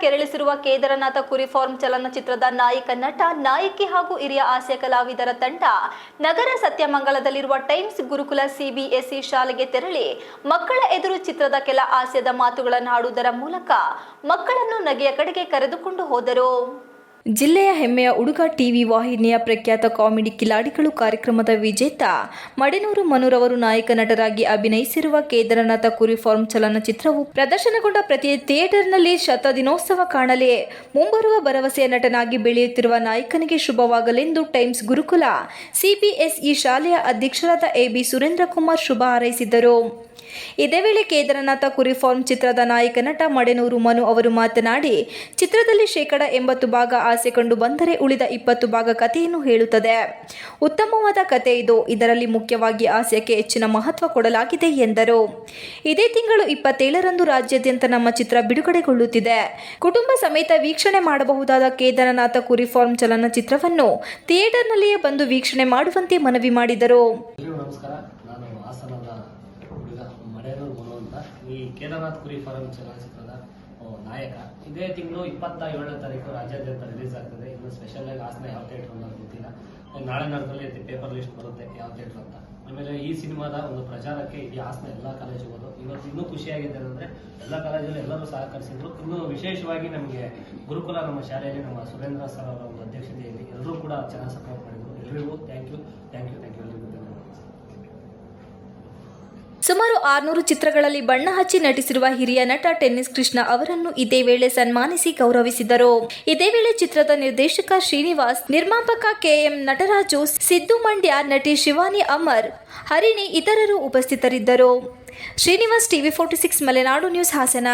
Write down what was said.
ಕೆರಳಿಸಿರುವ ಕೇದಾರನಾಥ ಕುರಿ ಫಾರ್ಮ್ ಚಲನಚಿತ್ರದ ನಾಯಕ ನಟ, ನಾಯಕಿ ಹಾಗೂ ಹಿರಿಯ ಹಾಸ್ಯ ಕಲಾವಿದರ ತಂಡ ನಗರ ಸತ್ಯಮಂಗಲದಲ್ಲಿರುವ ಟೈಮ್ಸ್ ಗುರುಕುಲ ಸಿಬಿಎಸ್ಇ ಶಾಲೆಗೆ ತೆರಳಿ ಮಕ್ಕಳ ಎದುರು ಚಿತ್ರದ ಕೆಲ ಹಾಸ್ಯದ ಮಾತುಗಳನ್ನು ಆಡುವುದರ ಮೂಲಕ ಮಕ್ಕಳನ್ನು ನಗೆಯ ಕಡೆಗೆ ಕರೆದುಕೊಂಡು ಹೋದರು. ಜಿಲ್ಲೆಯ ಹೆಮ್ಮೆಯ ಹುಡುಗ ಟಿವಿ ವಾಹಿನಿಯ ಪ್ರಖ್ಯಾತ ಕಾಮಿಡಿ ಕಿಲಾಡಿಗಳು ಕಾರ್ಯಕ್ರಮದ ವಿಜೇತ. ಮಡಿನೂರು ಮನುರವರು ನಾಯಕ ನಟರಾಗಿ ಅಭಿನಯಿಸಿರುವ ಕೇದಾರನಾಥ ಕುರಿ ಫಾರ್ಮ್ ಚಲನಚಿತ್ರವು ಪ್ರದರ್ಶನಗೊಂಡ ಪ್ರತಿ ಥಿಯೇಟರ್ನಲ್ಲಿ ಶತದಿನೋತ್ಸವ ಕಾಣಲೇ. ಮುಂಬರುವ ಭರವಸೆಯ ನಟನಾಗಿ ಬೆಳೆಯುತ್ತಿರುವ ನಾಯಕನಿಗೆ ಶುಭವಾಗಲೆಂದು ಟೈಮ್ಸ್ ಗುರುಕುಲ. ಸಿಬಿಎಸ್ಇ ಶಾಲೆಯ ಅಧ್ಯಕ್ಷರಾದ ಎಬಿ ಸುರೇಂದ್ರ ಕುಮಾರ್ ಶುಭ ಹಾರೈಸಿದರು. ಇದೇ ವೇಳೆ ಕೇದಾರನಾಥ ಕುರಿ ಫಾರ್ಮ್ ಚಿತ್ರದ ನಾಯಕ ನಟ ಮಡೆನೂರು ಮನು ಅವರು ಮಾತನಾಡಿ, ಚಿತ್ರದಲ್ಲಿ ಶೇಕಡ ಎಂಬತ್ತು ಭಾಗ ಆಸೆ ಕಂಡು ಬಂದರೆ ಉಳಿದ ಇಪ್ಪತ್ತು ಭಾಗ ಕಥೆಯನ್ನು ಹೇಳುತ್ತದೆ. ಉತ್ತಮವಾದ ಕಥೆ ಇದು. ಇದರಲ್ಲಿ ಮುಖ್ಯವಾಗಿ ಆಸೆಗೆ ಹೆಚ್ಚಿನ ಮಹತ್ವ ಕೊಡಲಾಗಿದೆ ಎಂದರು. ಇದೇ ತಿಂಗಳು ಇಪ್ಪತ್ತೇಳರಂದು ರಾಜ್ಯಾದ್ಯಂತ ನಮ್ಮ ಚಿತ್ರ ಬಿಡುಗಡೆಗೊಳ್ಳುತ್ತಿದೆ. ಕುಟುಂಬ ಸಮೇತ ವೀಕ್ಷಣೆ ಮಾಡಬಹುದಾದ ಕೇದಾರನಾಥ ಕುರಿ ಫಾರ್ಮ್ ಚಲನಚಿತ್ರವನ್ನು ಥಿಯೇಟರ್ನಲ್ಲಿಯೇ ಬಂದು ವೀಕ್ಷಣೆ ಮಾಡುವಂತೆ ಮನವಿ ಮಾಡಿದರು. ಹುಡುಗ ಮರೇನೂರು ಅಂತ ಈ ಕೇದಾರ್ನಾಥ್ ಕುರಿ ಫಾರಂ ಚಲನಚಿತ್ರದ ನಾಯಕ. ಇದೇ ತಿಂಗಳು ಇಪ್ಪತ್ತ ಏಳನೇ ತಾರೀಕು ರಾಜ್ಯಾದ್ಯಂತ ರಿಲೀಸ್ ಆಗ್ತದೆ. ಇನ್ನು ಸ್ಪೆಷಲ್ ಆಗಿ ಹಾಸನ ಯಾವ ಥಿಯೇಟರ್ ಅನ್ನೋದು ಗೊತ್ತಿಲ್ಲ. ನಾಳೆ ನರದಲ್ಲಿ ಪೇಪರ್ ಲಿಸ್ಟ್ ಬರುತ್ತೆ ಯಾವ ಥಿಯೇಟರ್ ಅಂತ. ಆಮೇಲೆ ಈ ಸಿನಿಮಾದ ಒಂದು ಪ್ರಚಾರಕ್ಕೆ ಇಡೀ ಹಾಸನ ಎಲ್ಲ ಕಾಲೇಜುಗಳು ಇವತ್ತು ಇನ್ನೂ ಖುಷಿಯಾಗಿದೆ ಅಂದರೆ ಎಲ್ಲ ಕಾಲೇಜಲ್ಲಿ ಎಲ್ಲರೂ ಸಹಕರಿಸಿದ್ರು. ಇನ್ನು ವಿಶೇಷವಾಗಿ ನಮಗೆ ಗುರುಕುಲ ನಮ್ಮ ಶಾಲೆಯಲ್ಲಿ ನಮ್ಮ ಸುರೇಂದ್ರ ಸರ್ ಅವರ ಒಂದು ಅಧ್ಯಕ್ಷತೆಯಲ್ಲಿ ಎಲ್ಲರೂ ಕೂಡ ಚೆನ್ನಾಗಿ ಸಪೋರ್ಟ್ ಮಾಡಿದ್ರು. ಎಲ್ರಿಗೂ thank you thank you thank you ಧನ್ಯವಾದ ಸುಮಾರು ಆರುನೂರು ಚಿತ್ರಗಳಲ್ಲಿ ಬಣ್ಣ ಹಚ್ಚಿ ನಟಿಸಿರುವ ಹಿರಿಯ ನಟ ಟೆನ್ನಿಸ್ ಕೃಷ್ಣ ಅವರನ್ನು ಇದೇ ವೇಳೆ ಸನ್ಮಾನಿಸಿ ಗೌರವಿಸಿದರು. ಇದೇ ವೇಳೆ ಚಿತ್ರದ ನಿರ್ದೇಶಕ ಶ್ರೀನಿವಾಸ್, ನಿರ್ಮಾಪಕ ಕೆಎಂ ನಟರಾಜು, ಸಿದ್ದು ಮಂಡ್ಯ ನಟಿ ಶಿವಾನಿ ಅಮರ್, ಹರಿಣಿ ಇತರರು ಉಪಸ್ಥಿತರಿದ್ದರು. Srinivas TV forty six, Malenadu news Hassan.